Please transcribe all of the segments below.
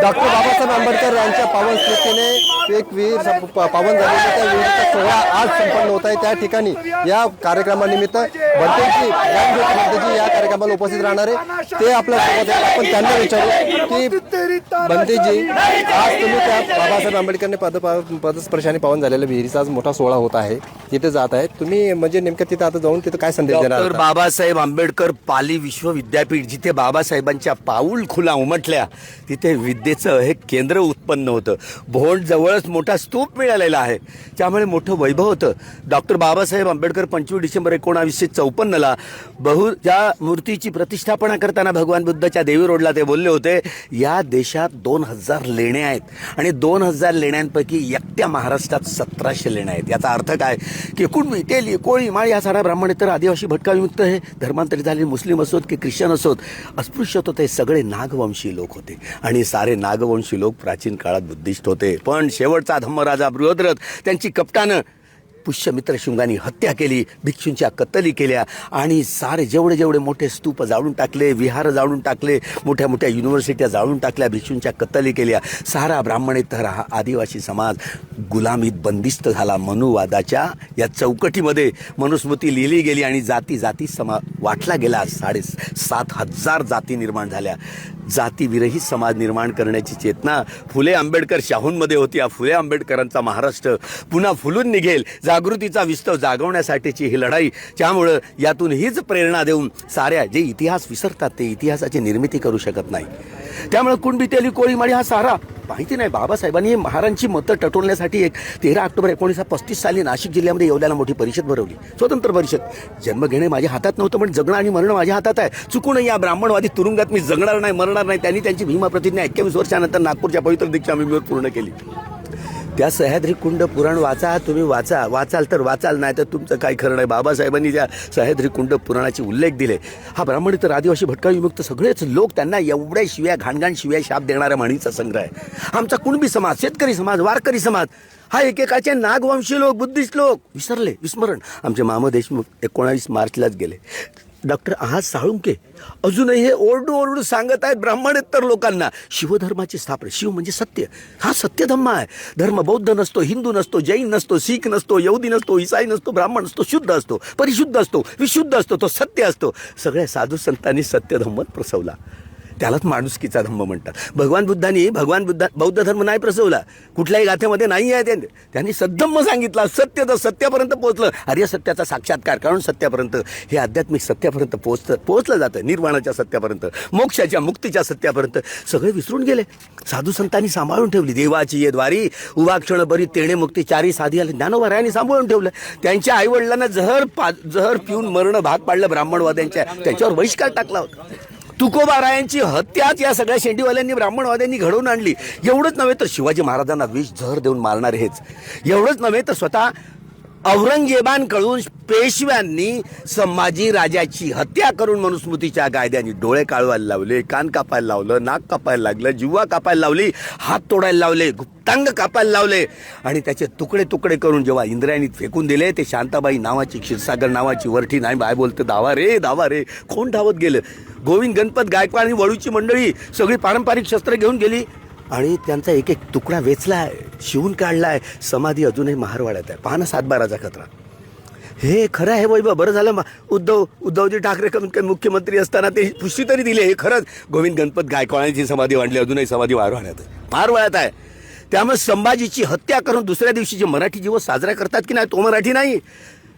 Doctor Babasaheb Ambedkar यांच्या पावन स्मृतीने एक विहीर पावन झालेला त्या विहिरीचा सोहळा आज संपन्न होत आहे. त्या ठिकाणी या कार्यक्रमानिमित्त बंतेजी ज्ञानज्योती या कार्यक्रमाला उपस्थित राहणार आहे. ते आपल्यासोबत आहे आपण त्यांना विचारू की भंतेजी आज तुम्ही त्या बाबासाहेब आंबेडकरने पद पदस्पर्शाने पावन झालेल्या विहिरीचा आज मोठा सोहळा होत आहे. तिथे जात आहे तुम्ही म्हणजे नेमकं तिथं आता जाऊन तिथं काय संदेश देणार डॉक्टर आहात? बाबासाहेब आंबेडकर पाली विश्वविद्यापीठ जिथे बाबासाहेबांच्या पाऊल खुला उमटल्या तिथे विद्येचं हे केंद्र उत्पन्न होतं. भोंड जवळच मोठा स्तूप मिळालेला आहे. त्यामुळे मोठं वैभव होतं. डॉक्टर बाबासाहेब आंबेडकर पंचवीस डिसेंबर एकोणावीसशे चौपन्नला बहु ज्या मूर्तीची प्रतिष्ठापना करताना भगवान बुद्धाच्या देवी रोडला ते बोलले होते या देशात दोन हजार लेण्या आहेत आणि दोन हजार लेण्यांपैकी एकट्या महाराष्ट्रात सतराशे लेण्या आहेत. याचा अर्थ काय? की कुणबी तेली कोळी माळी हा सारा ब्राह्मण तर आदिवासी भटका विमुक्त हे धर्मांतरित झालेले मुस्लिम असोत की ख्रिश्चन असोत अस्पृश्यत होते सगळे नागवंशी लोक होते. आणि सारे नागवंशी लोक प्राचीन काळात बुद्धिस्ट होते. पण शेवटचा धम्मराजा बृहद्रथ त्यांची कपटानं पुष्यमित्र शिंगांनी हत्या केली भिक्षूंच्या कत्तली केल्या आणि सारे जेवढे जेवढे मोठे स्तूप जाळून टाकले विहार जाळून टाकले मोठ्या मोठ्या युनिव्हर्सिट्या जाळून टाकल्या भिक्षूंच्या कत्तली केल्या सारा ब्राह्मणेतर हा आदिवासी समाज गुलामीत बंदिस्त झाला. मनुवादाच्या या चौकटीमध्ये मनुस्मृती लिहिली गेली आणि जाती जाती समा वाटला गेला. साडे सात हजार जाती निर्माण झाल्या. जातीविरहित समाज निर्माण करण्याची चेतना फुले आंबेडकर शाहूंमध्ये होती. या फुले आंबेडकरांचा महाराष्ट्र पुन्हा फुलून निघेल. जागृतीचा विस्तव जागवण्यासाठीची ही लढाई. त्यामुळं यातून हीच प्रेरणा देऊन साऱ्या जे इतिहास विसरतात ते इतिहासाची निर्मिती करू शकत नाही. त्यामुळे कुणबितेली कोळीमाळी हा सारा माहिती नाही. बाबासाहेबांनी महाराजांची मतं टटवण्यासाठी एक तेरा ऑक्टोबर एकोणीसशे पस्तीस साली नाशिक जिल्ह्यामध्ये येवल्याला मोठी परिषद भरवली. स्वतंत्र परिषद. जन्म घेणे माझ्या हातात नव्हतं पण जगणं आणि मरणं माझ्या हातात आहे. चुकून या ब्राह्मणवादी तुरुंगात मी जगणार नाही मरणार नाही. त्यांनी त्यांची भीमा प्रतिज्ञा एक्क्यावीस वर्षानंतर नागपूरच्या पवित्र दीक्षा मी पूर्ण केली. त्या सह्याद्री कुंड पुराण वाचा तुम्ही वाचा. वाचाल तर वाचाल नाही तर तुमचं काय खरं नाही. बाबासाहेबांनी ज्या सह्याद्री कुंड पुराणाचे उल्लेख दिले. हा ब्राह्मण तर आदिवासी भटका विमुक्त सगळेच लोक त्यांना एवढ्या शिव्या घाणघाण शिव्या शाप देणाऱ्या म्हणीचा संग्रह आहे. आमचा कुणबी समाज शेतकरी समाज वारकरी समाज हा एकेकाचे नागवंशी लोक बुद्धिस्ट लोक विसरले विस्मरण. आमचे मामा देशमुख एकोणावीस मार्चलाच गेले. डॉक्टर आहात साळुंके. अजूनही हे ओरडू ओरडू सांगत आहेत ब्राह्मणेतर लोकांना. शिवधर्माची स्थापना शिव म्हणजे सत्य. हा सत्य धर्म आहे. धर्म बौद्ध नसतो हिंदू नसतो जैन नसतो शीख नसतो यहुदी नसतो इसाई नसतो ब्राह्मण नसतो शुद्ध असतो परिशुद्ध असतो विशुद्ध असतो तो सत्य असतो. सगळ्या साधू संतांनी सत्य धर्म प्रसवला. त्यालाच माणुसकीचा धम्म म्हणतात. भगवान बुद्धांनी भगवान बुद्धा बौद्ध धर्म नाही प्रसवला. कुठल्याही गाथेमध्ये नाही आहे त्यांनी त्यांनी सद्धम्म सांगितला सत्य तर सत्यापर्यंत पोहोचलं. आर्य सत्याचा साक्षात्कार कारण सत्यापर्यंत हे आध्यात्मिक सत्यापर्यंत पोहोचतं पोहोचलं जातं निर्वाणाच्या सत्यापर्यंत मोक्षाच्या मुक्तीच्या सत्यापर्यंत. सगळे विसरून गेले. साधू संतांनी सांभाळून ठेवली. देवाची ये द्वारी उभा क्षण बरी तेणे मुक्ती चारी साधी आली. ज्ञानोबारायांनी सांभाळून ठेवलं. त्यांच्या आईवडिलांना जहर पा जहर पिऊन मरण भाग पाडलं. ब्राह्मणवाद्यांच्या त्यांच्यावर बहिष्कार टाकला होता. तुकोबारायांची हत्याच या सगळ्या शेंडीवाल्यांनी ब्राह्मणवाद्यांनी घडवून आणली. एवढंच नव्हे तर शिवाजी महाराजांना विष झर देऊन मारणार हेच. एवढंच नव्हे तर स्वतः औरंगजेबांकडून पेशव्यांनी संभाजी राजाची हत्या करून मनुस्मृतीच्या कायद्याने डोळे काढवायला लावले कान कापायला लावलं नाक कापायला लागलं जिव्हा कापायला लावली हात तोडायला लावले गुप्तांग कापायला लावले. आणि त्याचे तुकडे तुकडे करून जेव्हा इंद्रायणीत फेकून दिले ते शांताबाई नावाची क्षीरसागर नावाची वरठी नाही बाय बोलते दावा रे दावा रे कोण धावत गेलं. गोविंद गणपत गायकवाड आणि वळूची मंडळी सगळी पारंपरिक शस्त्र घेऊन गेली. आणि त्यांचा एक एक तुकडा वेचला आहे शिवून काढला आहे समाधी अजूनही महारवाड्यात आहे. पहा ना सातबाराचा खतरा. हे खरं आहे वैभव बरं झालं उद्धव उद्धवजी ठाकरे कमी मुख्यमंत्री असताना ते पुष्टी तरी दिली. हे खरंच गोविंद गणपत गायकवाडांची समाधी वाढली अजूनही समाधी मारवाड्यात आहे. मारवाड्यात आहे. त्यामुळे संभाजीची हत्या करून दुसऱ्या दिवशी जे मराठी दिवस साजरा करतात की नाही तो मराठी नाही.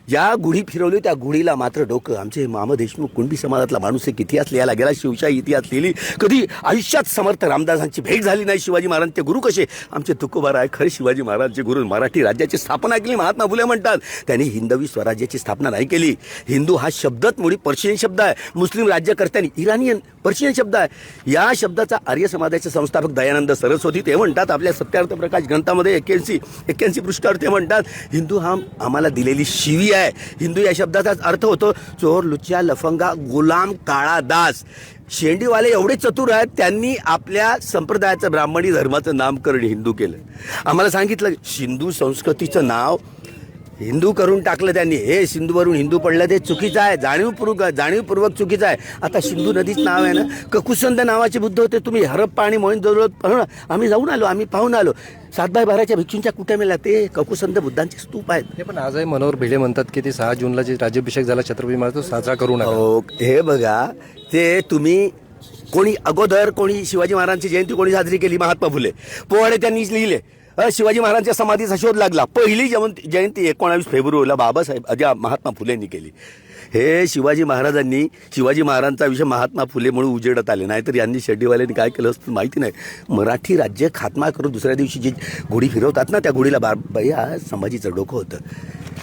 ज्या गुढी फिरवली त्या गुढीला मात्र डोकं. आमचे मामा देशमुख कुणबी समाजातला माणूस एक इतिहास लिहायला गेला शिवशाही इतिहास लिहिली कधी आयुष्यात समर्थ रामदासांची भेट झाली नाही शिवाजी महाराजांचे गुरु कसे? आमचे तुकोबार आहे खरे शिवाजी महाराजचे गुरु मराठी राज्याची स्थापना केली महात्मा फुले म्हणतात. त्यांनी हिंदवी स्वराज्याची स्थापना नाही केली. हिंदू हा शब्दच मुळी पर्शियन शब्द आहे. मुस्लिम राज्यकर्त्यांनी इराणियन पर्शियन शब्द आहे. या शब्दाचा आर्य समाजाचे संस्थापक दयानंद सरस्वती ते म्हणतात आपल्या सत्यार्थ प्रकाश ग्रंथामध्ये एक्क्याऐंशी एक्क्याऐंशी पृष्ठावर ते म्हणतात हिंदू हा आम्हाला दिलेली शिवी आहे. हिंदू या शब्दाचाच अर्थ होतो चोर लुच्या लफंगा गुलाम काळा दास. शेंडीवाले एवढे चतुर आहेत त्यांनी आपल्या संप्रदायाचं ब्राह्मणी धर्माचं नामकरण हिंदू केलं. आम्हाला सांगितलं हिंदू संस्कृतीचं नाव हिंदू करून टाकलं त्यांनी. हे सिंधूवरून हिंदू पडलं ते चुकीचं आहे. जाणीवपूर्वक जाणीवपूर्वक चुकीचं आहे. आता सिंधू नदीच नाव आहे ना ककुसंद नावाचे बुद्ध होते. तुम्ही हरप्पा आणि मोहिन पाहू ना आम्ही जाऊन आलो आम्ही पाहून आलो. सातबाई बाराच्या भिक्षूंच्या कुटुंबाला ते ककुसंद बुद्धांचे स्तूप आहेत. हे पण आजही मनोहर भिडे म्हणतात की ते सहा जूनला जे राज्याभिषेक झाला छत्रपती महाराज तो साजरा करू नका. हो हे बघा ते तुम्ही कोणी अगोदर कोणी शिवाजी महाराजांची जयंती कोणी साजरी केली? महात्मा फुले. पोवाडे त्यांनीच लिहिले. शिवाजी महाराजांच्या समाधीचा शोध लागला. पहिली जयंती जयंती एकोणावीस फेब्रुवारीला बाबासाहेब अजा महात्मा फुलेंनी केली. हे शिवाजी महाराजांनी शिवाजी महाराजांचा विषय महात्मा फुले म्हणून उजेडत आले. नाहीतर यांनी शेड्डीवाल्यांनी काय केलं असतं माहिती नाही. मराठी राज्य खात्मा करून दुसऱ्या दिवशी जी घोडी फिरवतात ना त्या घोडीला बार या संभाजीचं डोकं होतं.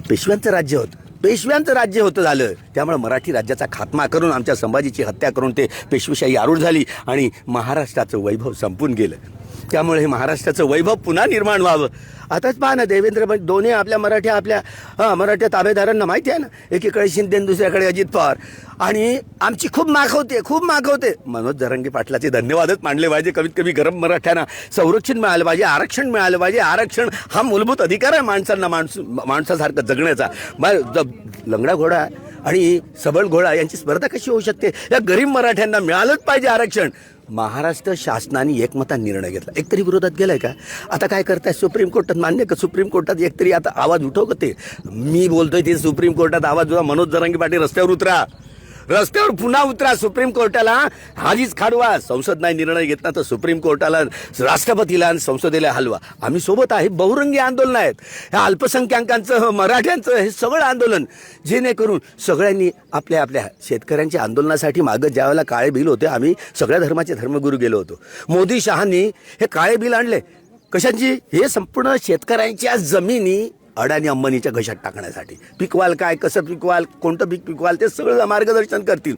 पेशव्यांचं राज्य होतं. पेशव्यांचं राज्य होतं झालं. त्यामुळे मराठी राज्याचा खात्मा करून आमच्या संभाजीची हत्या करून ते पेशवेशाही आरूढ झाली आणि महाराष्ट्राचं वैभव संपून गेलं. त्यामुळे हे महाराष्ट्राचं वैभव पुन्हा निर्माण व्हावं. आताच पहा ना देवेंद्र दोन्ही आपल्या मराठ्या आपल्या हां मराठ्या ताबेदारांना माहिती आहे ना? एकीकडे शिंदे दुसऱ्याकडे अजित पवार. आणि आमची खूप माखवते खूप माखवते मनोज जरंगे पाटलाचे धन्यवादच मानले पाहिजे. कमीत कमी गरम मराठ्यांना संरक्षण मिळालं पाहिजे आरक्षण मिळालं पाहिजे. आरक्षण हा मूलभूत अधिकार आहे माणसांना माणस माणसासारखं जगण्याचा. मग लंगडा घोडा आणि सबळ घोडा यांची स्पर्धा कशी होऊ शकते? या गरीब मराठ्यांना मिळालंच पाहिजे आरक्षण. महाराष्ट्र शासनाने एकमता निर्णय घेतला. एकतरी विरोधात गेलाय का? आता काय करताय? सुप्रीम कोर्टात मान्य का? सुप्रीम कोर्टात एकतरी आता आवाज उठव का ते? मी बोलतोय ते सुप्रीम कोर्टात आवाज उठवा. मनोज जरांगी पाटील रस्त्यावर उतरा. रस्त्यावर पुन्हा उतरा सुप्रीम कोर्टाला. हाजीच खाडवा. संसद नाही निर्णय घेतला तर सुप्रीम कोर्टाला राष्ट्रपतीला आणि संसदेला हलवा. आम्ही सोबत आहे. बहुरंगी आंदोलन आहेत. ह्या अल्पसंख्याकांचं मराठ्यांचं हे सगळं आंदोलन. जेणेकरून सगळ्यांनी आपल्या आपल्या शेतकऱ्यांच्या आंदोलनासाठी मागं ज्यावेळेला काळे बिल होते आम्ही सगळ्या धर्माचे धर्मगुरू गेलो होतो. मोदी शहानी हे काळे बिल आणले. कशाची? हे संपूर्ण शेतकऱ्यांच्या जमिनी. अडाणी अंबानीच्या घशात टाकण्यासाठी. पिकवाल काय कसं पिकवाल कोणतं पीक पिकवाल ते सगळं मार्गदर्शन करतील.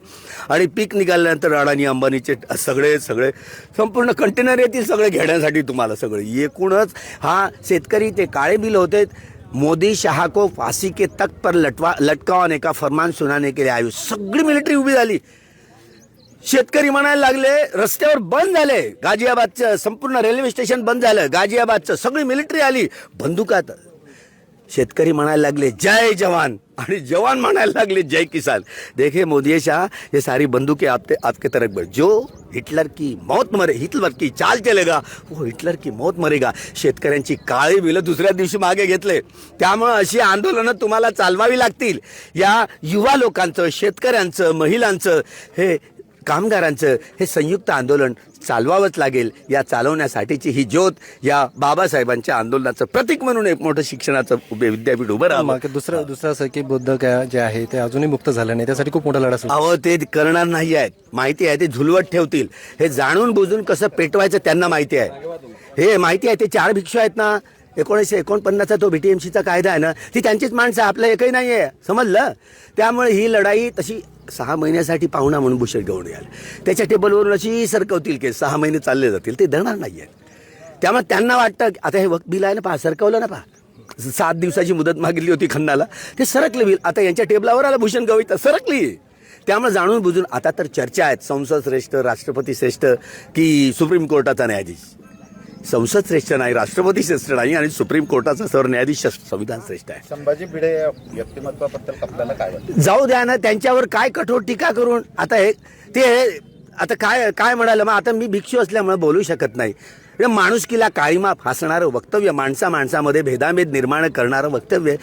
आणि पीक निघाल्यानंतर अडाणी अंबानीचे सगळे सगळे संपूर्ण कंटेनर येतील सगळे घेण्यासाठी तुम्हाला सगळे. एकूणच हा शेतकरी ते काळे बिल होते मोदी शहा को फांसी के तक पर लटवा लटकावने का फरमान सुनाने के लिए आयु सगळी मिलिटरी उभी झाली. शेतकरी म्हणायला लागले रस्त्यावर बंद झाले. गाझियाबादचं संपूर्ण रेल्वे स्टेशन बंद झालं. गाझियाबादचं सगळी मिलिटरी आली. बंदुकात शेतकरी म्हणायला लागले जय जवान. आणि जवान म्हणायला लागले जय किसान. देखे मोदी शाह ये सारी बंदूकें आपके आपके तरफ बढ़ जो हिटलर की मौत मरे हिटलर की चाल चलेगा वो हिटलर की मौत मरेगा. शेतकऱ्यांची काळी बिलं दुसऱ्या दिवशी मागे घेतले. त्यामुळं अशी आंदोलनं तुम्हाला चालवावी लागतील. या युवा लोकांचं शेतकऱ्यांचं महिलांचं हे कामगारांचं हे संयुक्त आंदोलन चालवावंच लागेल या चालवण्यासाठीची ही ज्योत या बाबासाहेबांच्या आंदोलनाचं प्रतीक म्हणून एक मोठं शिक्षणाचं विद्यापीठ उभं राहावं. दुसरं दुसरं असं की बुद्ध काय जे आहे ते अजूनही मुक्त झालं नाही. त्यासाठी खूप मोठा लढा अहो ते करणार नाही आहेत. माहिती आहे ते झुलवत ठेवतील. हे जाणून बुजून कसं पेटवायचं त्यांना माहिती आहे. हे माहिती आहे ते चार भिक्षू आहेत ना. एकोणीसशे एकोणपन्नासचा तो बीटीएमसीचा कायदा आहे ना ती त्यांचीच माणसं आपलं एकही नाही आहे समजलं? त्यामुळे ही लढाई तशी सहा महिन्यासाठी पाहुणा म्हणून भूषण घेऊन याल. त्याच्या टेबलवरून अशी सरकवतील की सहा महिने चालले जातील. ते धरणार नाही आहेत. त्यामुळे त्यांना वाटतं आता हे वक्त बिल आहे ना पहा सरकवलं ना पहा. सात दिवसाची मुदत मागितली होती खन्नाला ते सरकलं बिल. आता यांच्या टेबलावर आलं भूषण गवई तर सरकली. त्यामुळे जाणून बुजून आता तर चर्चा आहेत. संसद श्रेष्ठ राष्ट्रपती श्रेष्ठ की सुप्रीम कोर्टाचा न्यायाधीश. संसद श्रेष्ठ नाही राष्ट्रपती श्रेष्ठ नाही आणि सुप्रीम कोर्टाचा सरन्यायाधीश संविधान श्रेष्ठ आहे. संभाजी भिडे या व्यक्तिमत्वाबद्दल आपल्याला काय जाऊ द्या ना त्यांच्यावर काय कठोर टीका करून आता हे ते आता काय काय म्हणालं मग आता मी भिक्षू असल्यामुळे बोलू शकत नाही. माणुसकीला काळीमा फासणारं वक्तव्य माणसा माणसामध्ये भेदाभेद निर्माण करणारं वक्तव्य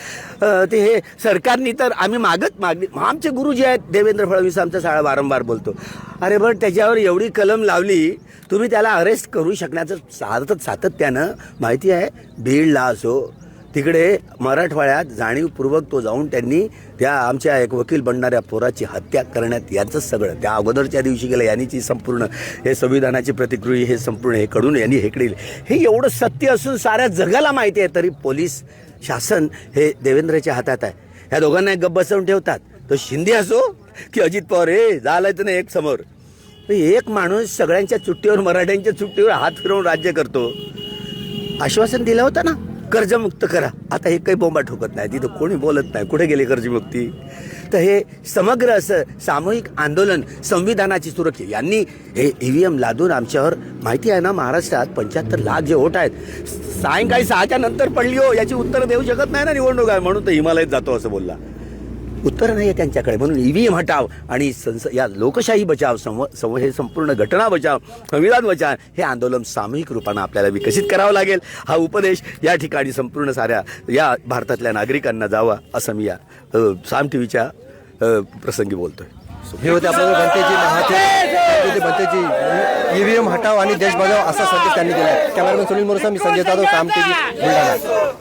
ते हे सरकारनी तर आम्ही मागत मागणी आमचे गुरुजी आहेत देवेंद्र फडणवीस आमचा शाळा वारंवार बोलतो. अरे बरं त्याच्यावर एवढी कलम लावली तुम्ही त्याला अरेस्ट करू शकण्याचं सातत सातत्यानं माहिती आहे. बीडला असो तिकडे मराठवाड्यात जाणीवपूर्वक तो जाऊन त्यांनी त्या आमच्या एक वकील बनणाऱ्या पोराची हत्या करण्यात यांचं सगळं. त्या अगोदरच्या दिवशी गेलं यांनीची संपूर्ण हे संविधानाची प्रतिकृती हे संपूर्ण हे कडून यांनी हेकडील हे एवढं सत्य असून साऱ्या जगाला माहिती आहे तरी पोलीस शासन हे देवेंद्रच्या हातात आहे. ह्या दोघांना एक गप्प बसवून ठेवतात. तो शिंदे असो की अजित पवार हे झालं तर नाही एक समोर. एक माणूस सगळ्यांच्या चुट्टीवर मराठ्यांच्या चुट्टीवर हात फिरवून राज्य करतो. आश्वासन दिलं होतं ना? कर्जमुक्त करा. आता हे काही बोंबा ठोकत नाही. तिथं कोणी बोलत नाही. कुठे गेली कर्जमुक्ती? तर हे समग्र असं सामूहिक आंदोलन संविधानाची सुरक्षा. यांनी हे ईव्हीएम लादून आमच्यावर माहिती आहे ना महाराष्ट्रात पंच्याहत्तर लाख जे वोट आहेत सायंकाळी सहाच्या नंतर पडली हो याची उत्तर देऊ शकत नाही ना निवडणूक आहे म्हणून तर हिमालयात जातो असं बोलला. उत्तर नाही आहे त्यांच्याकडे. म्हणून ईव्हीएम हटाव आणि संस या लोकशाही बचाव संव संव हे संपूर्ण घटना बचाव संविधान बचाव हे आंदोलन सामूहिक रूपानं आपल्याला विकसित करावं लागेल. हा उपदेश या ठिकाणी संपूर्ण साऱ्या या भारतातल्या नागरिकांना जावा असं मी या साम टी व्हीच्या प्रसंगी बोलतोय. हे होते आपल्याला बनतेजी महाते. बनतेजी ईव्हीएम हटाव आणि देश बचाव असा संदेश त्यांनी दिला कॅमेरामॅन सुनील मोरसा मी संजय जाधव काम टीव्ही बुलढाणा.